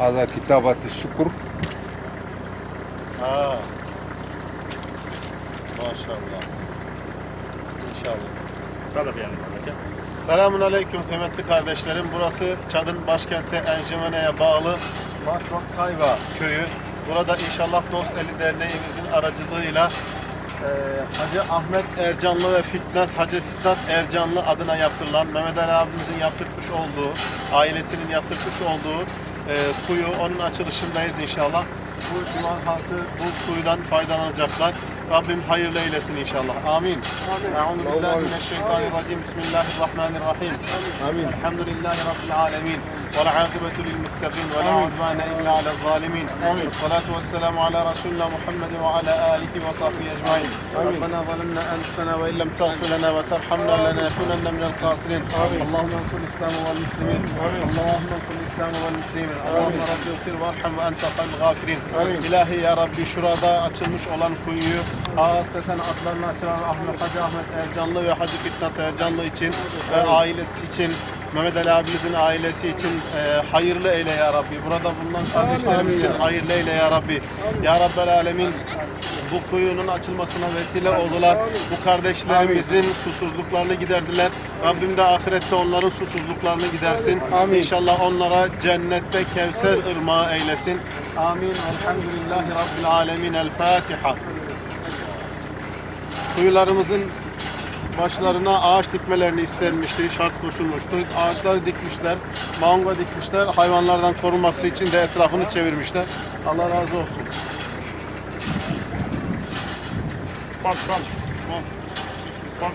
هذا كتابة الشكر Ha. Maşallah. İnşallah. Tabii yani buradaki. Selamun Aleyküm kıymetli kardeşlerim. Burası Çad'ın başkenti Enjemene'ye bağlı Başbak Kayva köyü. Burada İnşallah Dost Eli Derneğimizin aracılığıyla eee, Hacı Ahmet Ercanlı ve Fitnat Hacı Fitnat Ercanlı adına yaptırılan Mehmet Ali abimizin yaptırmış olduğu, ailesinin yaptırmış olduğu eee, kuyu onun açılışındayız inşallah. Bu civar halkı bu kuyudan faydalanacaklar. Rabbim hayırlı eylesin inşallah. Amin. Euzu billahi mineşşeytanirracim. Bismillahirrahmanirrahim. Amin. Elhamdülillahi rabbil alamin. Ve akıbetu lil muttaqin ve la udvane illa alel zalimin. Amin. Salatu vesselamu ala Resulina Muhammed ve ala alihi ve sahbihi ecmaîn. Rabbena zalemna enfusena ve illem tagfir lana ve terhamna lenakunanna minel khasirin. Allahumme ensur İslam'ı vel muslimin. Allahumme ensur İslam'ı vel muslimin. Allahumme rabbi ufir ve arham ve ente hayrul gafirin. İlahi ya Rabbi şurada açılmış olan kuyuyu haseten adlarını açılan Ahmet Hacı Ahmet Ercanlı ve Hacı Fitnat Ercanlı için ve ailesi için Mehmet Ali abimizin ailesi için e, hayırlı eyle ya Rabbi. Burada bulunan kardeşlerimiz için hayırlı eyle ya Rabbi. Ya Rabbel Alemin bu kuyunun açılmasına vesile oldular. Bu kardeşlerimizin susuzluklarını giderdiler. Rabbim de ahirette onların susuzluklarını gidersin. İnşallah onlara cennette Kevser ırmağı eylesin. Amin. Elhamdülillahi Rabbil Alemin. El Fatiha. Kuyularımızın başlarına ağaç dikmelerini istenmişti, şart koşulmuştu. Ağaçları dikmişler, mango dikmişler. Hayvanlardan korunması için de etrafını çevirmişler. Allah razı olsun. Bak bak. Bak.